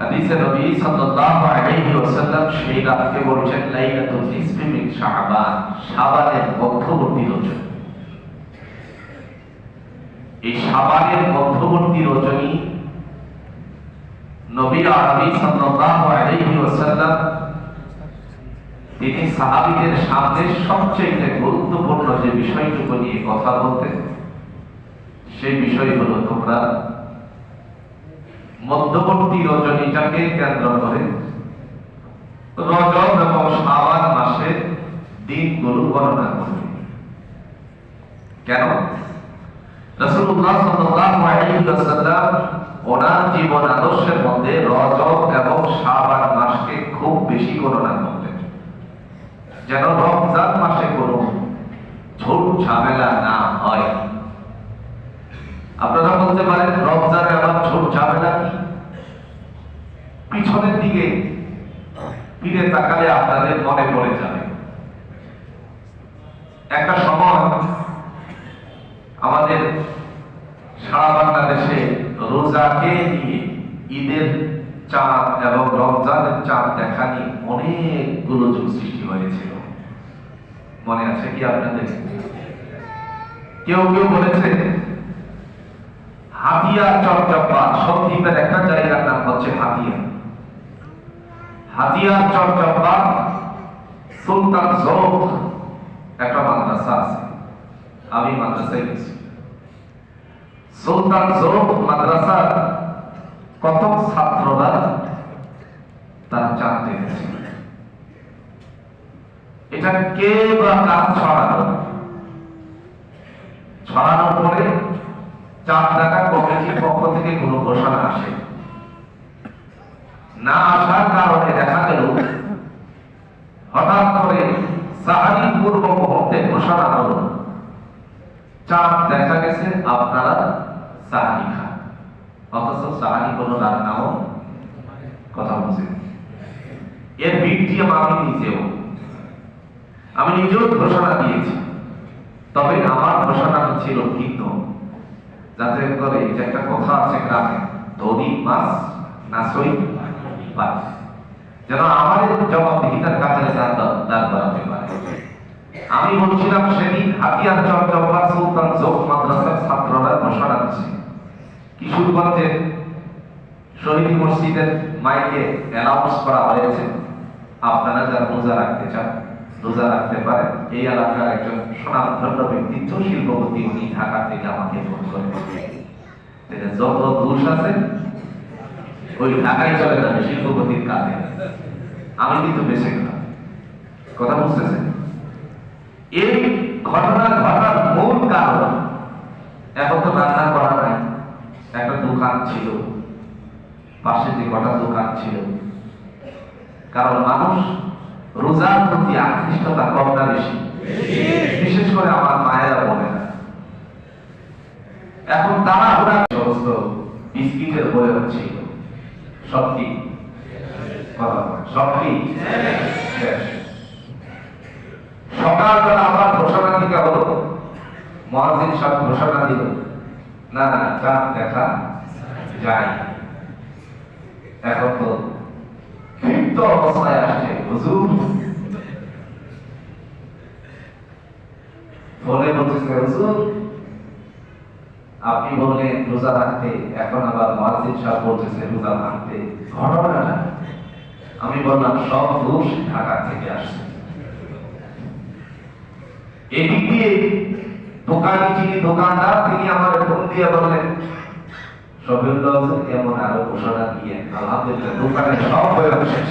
হাদিসে নবী সাল্লাল্লাহু আলাইহি ওয়াসাল্লাম সেই রাতকে লাইলাতুল নিসফি মিন শাবান, শাবানের মধ্যবর্তী রজনী। এই শাবানের মধ্যবর্তী রজনী নবী আরবি সাল্লাল্লাহু আলাইহি ওয়াসাল্লাম, তিনি সাহাবীদের সামনে সবচেয়ে গুরুত্বপূর্ণ যে বিষয়টুকু নিয়ে কথা বলতেন, সেই বিষয় হলো তোমরা মধ্যবর্তী রজনীটাকে কেন্দ্র করে। রজব এবং শাবান মাসের দিনগুলো গণনা করবে। কেন? মধ্যে এবং মাসকে খুব বেশি গণনা যেন মাসে ঝামেলা না হয় আপনারা বলতে পারেন রমজানে আবার ঝুট ঝামেলা কি পিছনের দিকে ফিরে তাকালে আপনাদের মনে পড়ে যাবে একটা সময় আমাদের সারা বাংলাদেশে রোজাকে নিয়ে ঈদের চাঁদ এবং রমজানের চাঁদ দেখা নিয়ে অনেকগুলো যুগ সৃষ্টি হয়েছিল। মনে আছে কি আপনাদের কেউ কেউ বলেছে, হাতিয়া একটা জায়গার নাম হচ্ছে হাতিয়া। হাতিয়া সুলতান জোক একটা মাদ্রাসা আছে। আমি মাদ্রাসায় গেছি। সুলতান জোক মাদ্রাসার কত ছাত্ররা তারা চাঁদ দেখেছে এটা কে বা কাজ ছড়ানো? ছড়ানোর পরে চাঁদ দেখা কমিটির পক্ষ থেকে কোনো ঘোষণা আসে। না আসার কারণে দেখা গেল, হঠাৎ করে সাহারি পূর্ব মুহূর্তে ঘোষণা হলো, চাঁদ দেখা গেছে, আপনারা সাহারি খান। অথচ সাহারি কোনো রান্নাও কথা বলছে এর ভিডিও আমি নিজেও আমি নিজেও ঘোষণা দিয়েছি। তবে আমার ঘোষণা ছিল ভিন্ন। যাতে করে যে একটা কথা আছে গ্রামে ধনী মাছ না সই পায় যেন আমার জবাবদিহিতার করাতে পারে আমি বলছিলাম, সেদিন হাতিয়ার চট্টগ্রাম সুলতান মাদ্রাসার ছাত্ররা ঘোষণা দিচ্ছে। কিশোরগঞ্জের শহীদ মসজিদের মাইকে অ্যানাউন্স করা হয়েছে। আপনারা যারা রোজা রাখতে চান। রোজা রাখতে পারেন। এই এলাকার একজন সুনামধন্য ব্যক্তিত্ব শিল্পপতি উনি ঢাকা থেকে আমাকে ফোন এটা যত ঘুষ আছে, ওই ঢাকায় চলে যাবে শিল্পপতির কাজে। আমি কিন্তু বেঁচে গেলাম। কথা বুঝতেছেন? এই ঘটনা ঘটার মূল কারণ এখন তো রান্না করা নাই। একটা দোকান ছিল। পাশে যে কটা দোকান ছিল। কারণ মানুষ রোজার প্রতি আকৃষ্টতা কম না বেশি? বিশেষ করে আমার মায়েরা বলে এখন তারা ওরা সমস্ত বিস্কিটের বলেন, সব কি শেষ। সকালবেলা ঘোষণা দিতে হলো। মহাজিন সব ঘোষণা দিল না না চাঁদ দেখা যায় এখন তো ক্ষিপ্ত অবস্থায় আসছে। হুজুর। ফোনে বলতেছে, হুজুর, আপনি বললেন রোজা রাখতে, এখন আবার মহাজিন সাহেব বলতেছে রোজা ভাঙতে ঘটনা আমি বললাম, সব দোষ ঢাকা থেকে আসছে। এদিক দিয়ে দোকানি যিনি দোকানদার, তিনি আমার ফোন দিয়ে বললেন সবিল এমন আরও ঘোষণা দিয়ে, আলহামদুলিল্লাহ দোকানে সব হয়ে শেষ।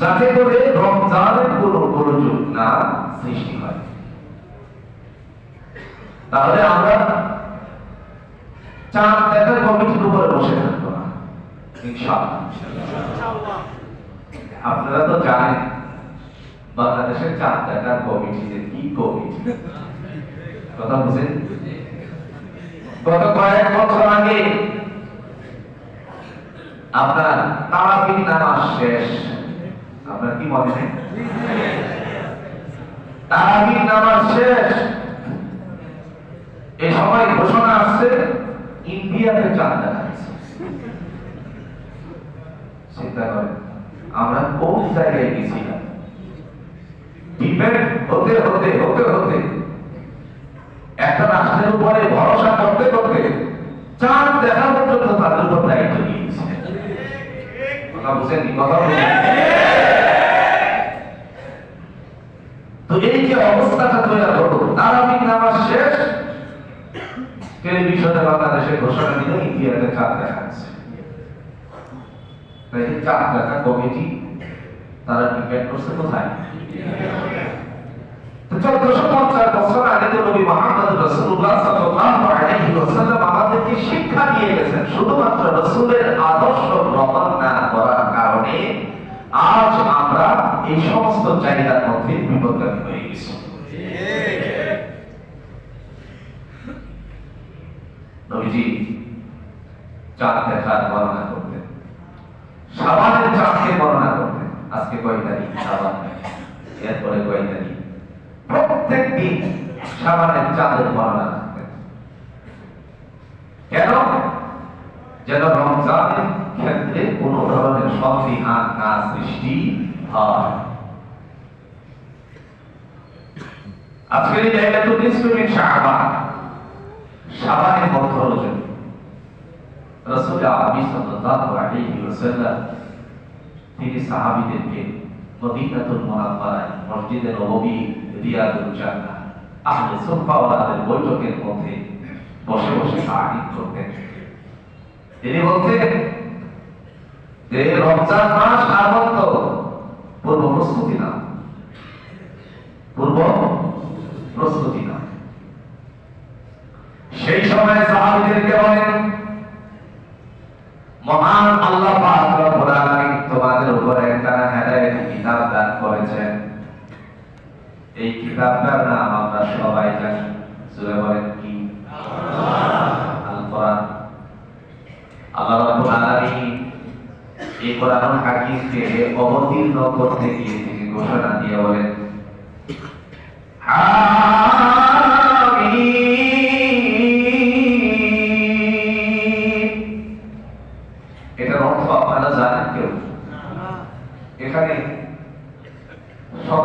যাতে করে রমজানের কোনো গোলযোগ না সৃষ্টি হয়। তাহলে আমরা দেখার কমিটির উপরে বসে থাকব না। আপনারা তো জানেন, বাংলাদেশের দেখার কি কমিটি? কথা বুঝেন? গত কয়েক বছর আগে আপনার তারাবির নামাজ শেষ। আপনার কি মনে নেই? তারাবির নামাজ শেষ। এই সময় ঘোষণা আসছে, ইন্ডিয়াতে চাঁদ দেখা চিন্তা করেন, আমরা কোন জায়গায় গেছিলাম ডিপেন্ড হতে হতে হতে হতে, একটা রাষ্ট্রের উপরে ভরসা করতে করতে চাঁদ দেখা পর্যন্ত তাদের উপর দায়িত্ব নিয়েছে কথা বুঝেননি কথা বুঝেন তো এই যে অবস্থাটা তৈরি হলো নামাজ শেষ। টেলিভিশনে বাংলাদেশে ঘোষণা দিল ইন্ডিয়াতে দেখা কমিটি, তারা ডিপেন্ড করছে কোথায়? শিক্ষা দিয়ে গেছেন, শুধুমাত্র রসুলের আদর্শ গ্রহণ না করার কারণে আজ আমরা এই সমস্ত চাহিদার মধ্যে বিপদগামী হয়ে গেছি। আজকে এরপরে প্রত্যেক দিন বর্ণনা কেন? যেন রমজানের ক্ষেত্রে কোন ধরনের সংবিধান না সৃষ্টি হয়। আজকের এই জায়গাটা নিষ্ক্রিয় শাহবান। শাবানের মধ্য রজনী রসুল তিনি সাহাবীদেরকে মদিনাতুল মুনাওয়ারায় মসজিদে নববী, রিয়াদুল জান্নাহ, আহলে সুফা বৈঠকের মধ্যে বসে বসে তারিফ করতেন। তিনি বলতেন রমজান মাস আর পূর্ব প্রস্তুতি না। পূর্ব প্রস্তুতি না সেই সময় সাহাবীদেরকে বলেন মহান আল্লাহ পাক রব্বুল আলামিন তোমাদের উপরে একটা হেদায়েত কিতাব দান করেছেন এই কিতাবটার নাম আমরা সবাই জানি সূরা বলেন কি আল কোরআন আল্লাহ রাব্বুল আলামিন এই কোরআনুল হাকিমকে অবতীর্ণ করতে গিয়ে তিনি ঘোষণা দিয়ে বলেন এখানে শত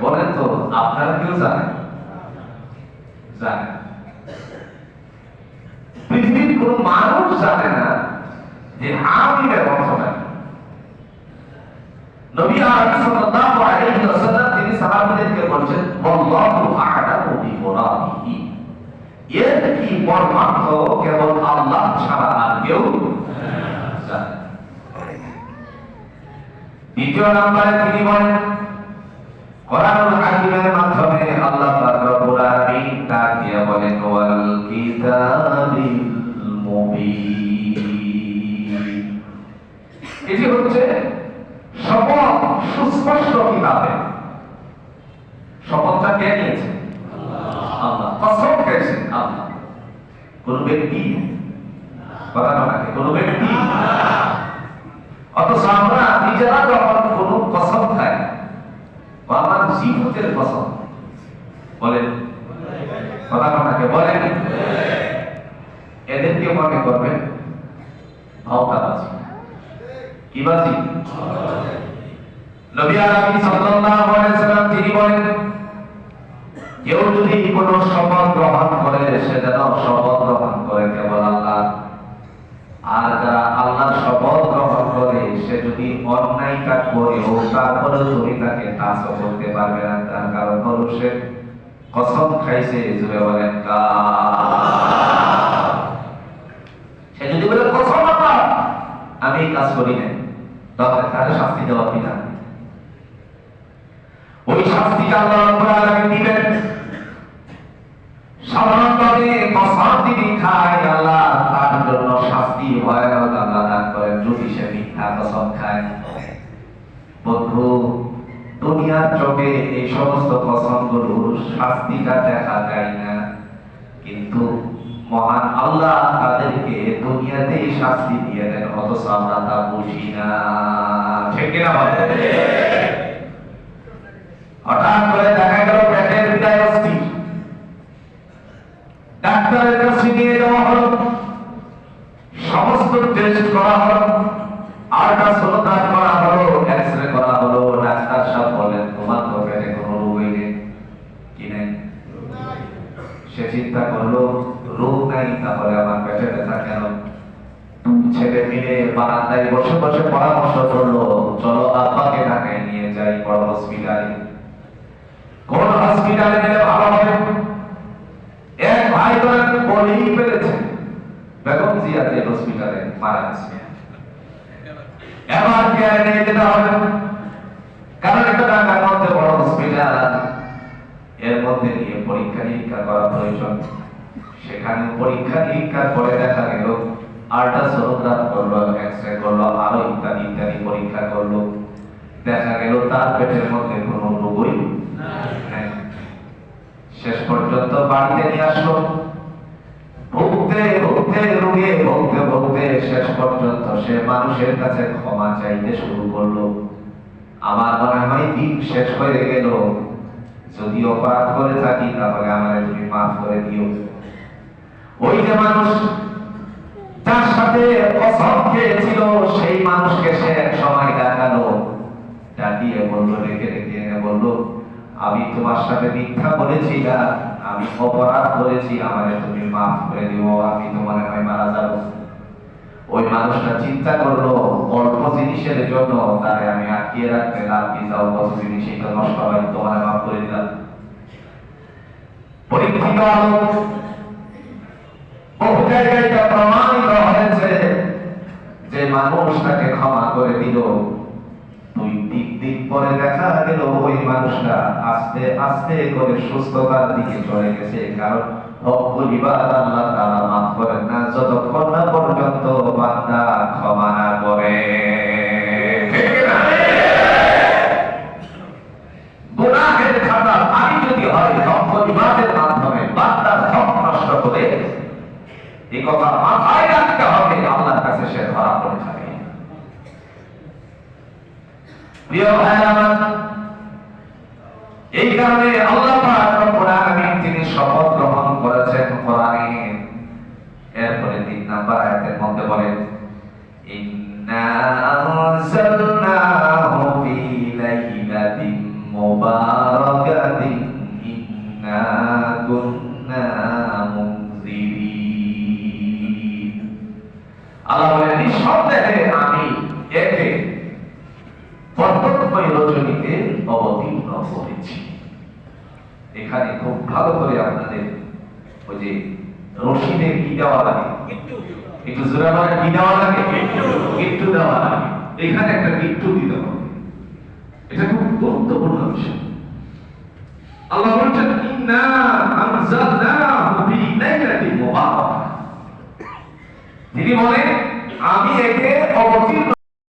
বলেন তো, আপনারা কেউ জানেন? জানেন। পৃথিবীর কোন মানুষ জানে না যে হামিমের অর্থটা নবী আলাইহিস সাল্লাল্লাহু আলাইহি ওয়াসাল্লাম তিনি সাহাবীদেরকে বলছেন আল্লাহু আ'লামু বিমুরাদিহি এর কি মর্মার্থ কেবল আল্লাহ ছাড়া আর কেউ। দ্বিতীয় নম্বরে তিনি বলেন, কোরআনুল হাকিমের অথচ আমরা নিজেরা যখন কোন কসম খাই আমার জীবতের কসম। বলেন। কথা আপনাকে বলেন। এদেরকে মনে করবেন ভাওতাবাজি কি বাজি? নবী সাল্লাম তিনি বলেন, কেউ যদি কোন শপথ গ্রহণ করে, সে যেন শপথ গ্রহণ করে কেবল করতে পারবে না, তার কারণ হলো সে কসম খাইছে জুড়ে বলেন সে যদি বলে, কসম আমি কাজ করি না তাহলে তার শাস্তি দেওয়া কিনা ওই শাস্তি আল্লাহ দিবেন? সাধারণভাবে কসম খায়, আল্লাহ তার জন্য শাস্তি হয় সমস্ত পছন্দগুলোর শাস্তিটা দেখা যায় না। কিন্তু মহান আল্লাহ তাদেরকে দুনিয়াতেই শাস্তি দিয়ে দেন, অথচ আমরা তা বুঝি না। ঠিক কিনা বলেন হঠাৎ করে দেখা গেল পেটের বিদায় অস্থির ডাক্তারের কাছে নিয়ে যাওয়া হলো সমস্ত টেস্ট করা হলো আল্ট্রাসোনোগ্রাফ করা হলো এক্সরে করা হলো ডাক্তার সাহেব বলেন তোমার তো পেটে কোনো রোগই নেই কি নেই সে চিন্তা করল রোগ নাই তাহলে আমার পেটে ব্যথা কেন ছেলে মিলে বসে বসে পরামর্শ করল চলো আব্বাকে ঢাকায় নিয়ে যাই বড় হসপিটালে কোন হসপিটালে গেলে ভালো হবে? এক ভাই করে বলেই ফেলেছে। বেগম জিয়া যে হসপিটালে মারা গেছে। এবার নিয়ে যেতে হবে? কারণ একটা ঢাকার মধ্যে বড় হসপিটাল এর মধ্যে নিয়ে পরীক্ষা নিরীক্ষা করা প্রয়োজন। সেখানে পরীক্ষা নিরীক্ষা করে দেখা গেল। আল্ট্রাসোনোগ্রাফ করল এক্সরে করল, আরও ইত্যাদি ইত্যাদি, পরীক্ষা করল। দেখা গেল তার পেটের মধ্যে কোনো রোগই শেষ পর্যন্ত বাড়িতে নিয়ে আসলো। ভুগতে ভুগতে রোগে ভুগতে ভুগতে শেষ পর্যন্ত সে মানুষের কাছে ক্ষমা চাইতে শুরু করল। আমার মনে হয় দিন শেষ হয়ে গেল। যদি অপরাধ করে থাকি, তাহলে আমারে তুমি মাফ করে দিও। ওই যে মানুষ সাথে কসম খেয়েছিল, সেই মানুষকে সে এক সময় ডাকালো ডাকিয়ে বলল, রেখে রেখে বলল, আমি তোমার সাথে মিথ্যা বলেছি না, আমি অপরাধ করেছি আমারে তুমি মাফ করে দিও, আমি তো মনে হয় মারা যাব। ওই মানুষটা চিন্তা করল, অল্প জিনিসের জন্য তারে আমি আটকিয়ে রাখতে কি, যাও, কত জিনিস এটা নষ্ট হয়, তোমার মাফ করে দিলাম। পরীক্ষিত ক্ষমা করে দেখা ওই মানুষটা আস্তে আস্তে সুস্থতার দিকে চলে গেছে। কারণ করেন না, যতক্ষণ না পর্যন্ত বান্দা ক্ষমা না করে ঠিক না? গুনাহের খাতা আমি যদি হয় হকুল ইবাদের মাধ্যমে বান্দার হক নষ্ট করে এই কথা মাথায় রাখতে হবে আল্লাহর কাছে সে ধরা পড়ে যাবে প্রিয় ভাইরা আমার, এই কারণে আল্লাহ পাক রব্বুল আলামিন তিনি শপথ গ্রহণ করেছেন কোরআনে এরপরে তিন মধ্যে বলেন ইন্না আনজালনাহু ফি লাইলাতিন মুবারাকাতিন, ইন্না কুন্না আল্লাহ বলেন, নিঃসন্দেহে আমি একে রজনীতে অবতীর্ণ করেছি। এখানে খুব ভালো করে আপনাদের ওই যে রশিদে কি দেওয়া লাগে? একটু কি দেওয়া লাগে? একটু দেওয়া লাগে। এখানে একটা দিতে হবে। এটা খুব গুরুত্বপূর্ণ বিষয়। আল্লাহ বলছেন, ইন্না আনজালনাহু মুবারাকাহ তিনি আমি একে অবতীর্ণ